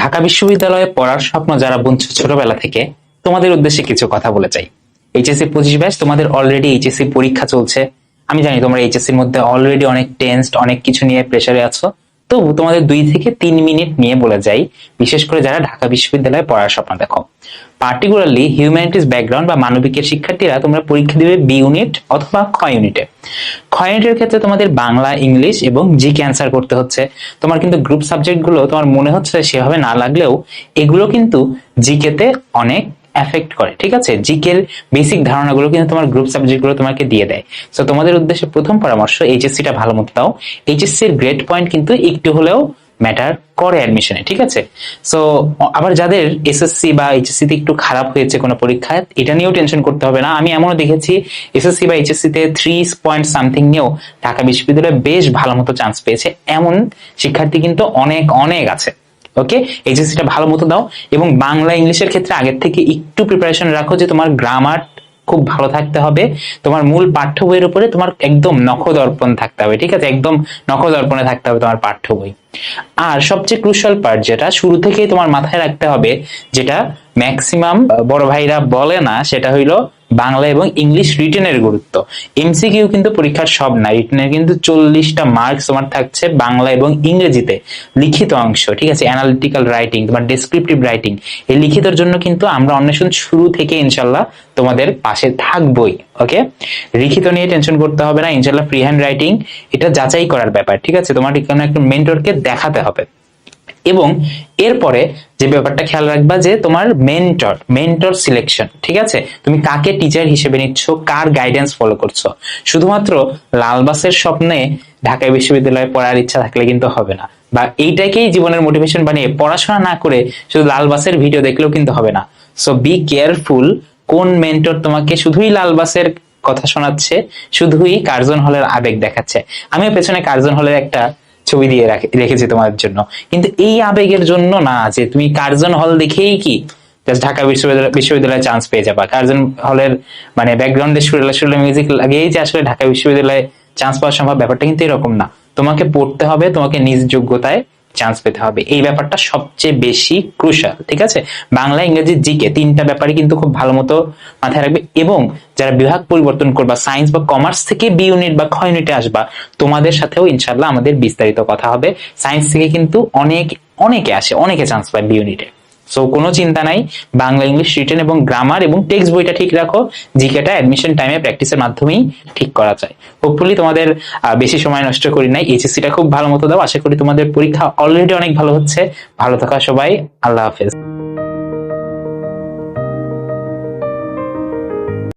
ঢাকা বিশ্ববিদ্যালয়ে পড়ার স্বপ্ন যারা বুনছো ছোটবেলা থেকে, তোমাদের উদ্দেশ্যে কিছু কথা বলে চাই। এইচএসসি পঁচিশ ব্যাচ, তোমাদের অলরেডি এইচএসসি পরীক্ষা চলছে। আমি জানি তোমরা এইচএসসির মধ্যে অলরেডি অনেক টেন্সড অনেক কিছু নিয়ে প্রেশারে আছো। তো তোমাদের দুই থেকে তিন মিনিট নিয়ে বলে যাই, বিশেষ করে যারা ঢাকা বিশ্ববিদ্যালয়ে পড়ার স্বপ্ন দেখো। পার্টিকুলারলি হিউম্যানিটিস ব্যাকগ্রাউন্ড বা মানবিকের শিক্ষার্থীরা তোমরা পরীক্ষা দিবে বি ইউনিট অথবা খ ইউনিটে খ ইউনিটের ক্ষেত্রে তোমাদের বাংলা, ইংলিশ এবং জি ক্যান্সার করতে হচ্ছে। তোমার কিন্তু গ্রুপ সাবজেক্টগুলো তোমার মনে হচ্ছে সেভাবে না লাগলেও এগুলো কিন্তু জিকেতে অনেক এফেক্ট করে, ঠিক আছে? জিকের বেসিক ধারণাগুলো কিন্তু তোমার গ্রুপ সাবজেক্টগুলো তোমাকে দিয়ে দেয়। সো তোমাদের উদ্দেশ্যে প্রথম পরামর্শ, এইচএসসিটা ভালো মতো দাও। এইচএসসি এর গ্রেড পয়েন্ট কিন্তু একটু হলেও ম্যাটার করে অ্যাডমিশনে ঠিক আছে? সো আবার যাদের এসএসসি বা এইচএসসি তে একটু খারাপ হয়েছে কোনো পরীক্ষায়, এটা নিয়েও টেনশন করতে হবে না। আমি এমনও দেখেছি এসএসসি বা এইচএসসি তে থ্রি পয়েন্ট সামথিং নিয়েও ঢাকা বিশ্ববিদ্যালয়ে বেশ ভালো মতো চান্স পেয়েছে। এমন শিক্ষার্থী কিন্তু অনেক অনেক আছে। ওকে এইচএসসিটা ভালো মতো দাও। এবং বাংলা ইংলিশের ক্ষেত্রে আগের থেকে একটু প্রিপারেশন রাখো যে তোমার গ্রামার খুব ভালো থাকতে হবে। তোমার মূল পাঠ্য বইয়ের উপরে তোমার একদম নখদর্পণ থাকতে হবে, ঠিক আছে? একদম নখদর্পণে থাকতে হবে তোমার পাঠ্য বই। আর সবচেয়ে ক্রুশাল পার্ট যেটা, শুরু থেকেই তোমার মাথায় রাখতে হবে যেটা ম্যাক্সিমাম বড় ভাইরা বলে না, সেটা হইল বাংলা এবং ইংলিশ রিটেনের গুরুত্ব। এমসিকিউ কিন্তু পরীক্ষার সব না রিটেনের কিন্তু চল্লিশটা মার্কস তোমার থাকছে বাংলা এবং ইংরেজিতে লিখিত অংশ, ঠিক আছে? অ্যানালিটিক্যাল রাইটিং তোমার ডেসক্রিপটিভ রাইটিং এই লিখিতর জন্য কিন্তু আমরা অন্বেষণ শুরু থেকে ইনশাল্লাহ তোমাদের পাশে থাকবই ওকে লিখিত নিয়ে টেনশন করতে হবে না, ইনশাল্লাহ ফ্রি হ্যান্ড রাইটিং এটা যাচাই করার ব্যাপার, ঠিক আছে? তোমার এখানে একটা মেন্টরকে দেখাতে হবে। এবং এরপরে যে ব্যাপারটা খেয়াল রাখবা যে তোমার মেন্টর মেন্টর সিলেকশন ঠিক আছে? তুমি কাকে টিচার হিসেবে নিচ্ছ? কার গাইডেন্স ফলো করছ? শুধুমাত্র লালবাসের স্বপ্নে ঢাকা বিশ্ববিদ্যালয়ে পড়ার ইচ্ছা থাকলে কিন্তু হবে না। বা এইটাকেই জীবনের মোটিভেশন বানিয়ে পড়াশোনা না করে শুধু লালবাসের ভিডিও দেখলেও কিন্তু হবে না। সো বি কেয়ারফুল কোন মেন্টর তোমাকে শুধুই লালবাসের কথা শোনাচ্ছে, শুধুই কার্জন হলের আবেগ দেখাচ্ছে। আমিও পেছনে কার্জন হলের একটা ছবি দিয়ে রাখে- রেখেছি তোমার জন্য। কিন্তু এই আবেগের জন্য না, যে তুমি কার্জন হল দেখেই কি ঢাকা বিশ্ববিদ্যালয় বিশ্ববিদ্যালয়ে চান্স পেয়ে যাবা। কার্জন হলের মানে ব্যাকগ্রাউন্ডে সুরেলা সুরেলা মিউজিক লাগিয়েই যে আসলে ঢাকা বিশ্ববিদ্যালয়ে চান্স পাওয়া সম্ভব। ব্যাপারটা কিন্তু এরকম না। তোমাকে পড়তে হবে তোমাকে নিজ যোগ্যতায় চান্স পেতে হবে। এই ব্যাপারটা সবচেয়ে বেশি ক্রুশাল ঠিক আছে? বাংলা, ইংরেজি জিকে তিনটা ব্যাপারে কিন্তু খুব ভালো মতো মাথায় রাখবে এবং যারা বিভাগ পরিবর্তন করবা সায়েন্স বা কমার্স থেকে বি ইউনিট বা খ ইউনিটে আসবা, তোমাদের সাথেও ইনশাল্লাহ আমাদের বিস্তারিত কথা হবে। সায়েন্স থেকে কিন্তু অনেক, অনেকে আসে, অনেকে চান্স পায় বি ইউনিটে সো কোনো চিন্তা নাই। বাংলা, ইংলিশ রিটেন এবং গ্রামার এবং টেক্সট বইটা ঠিক রাখো। জিকেটা অ্যাডমিশন টাইমে প্র্যাকটিসের মাধ্যমেই ঠিক করা যায়। হোপফুলি তোমাদের বেশি সময় নষ্ট করি নাই। এইচএসসিটা খুব ভালো মতো দাও। আশা করি তোমাদের পরীক্ষা অলরেডি অনেক ভালো হচ্ছে। ভালো থাকা সবাই। আল্লাহ হাফেজ।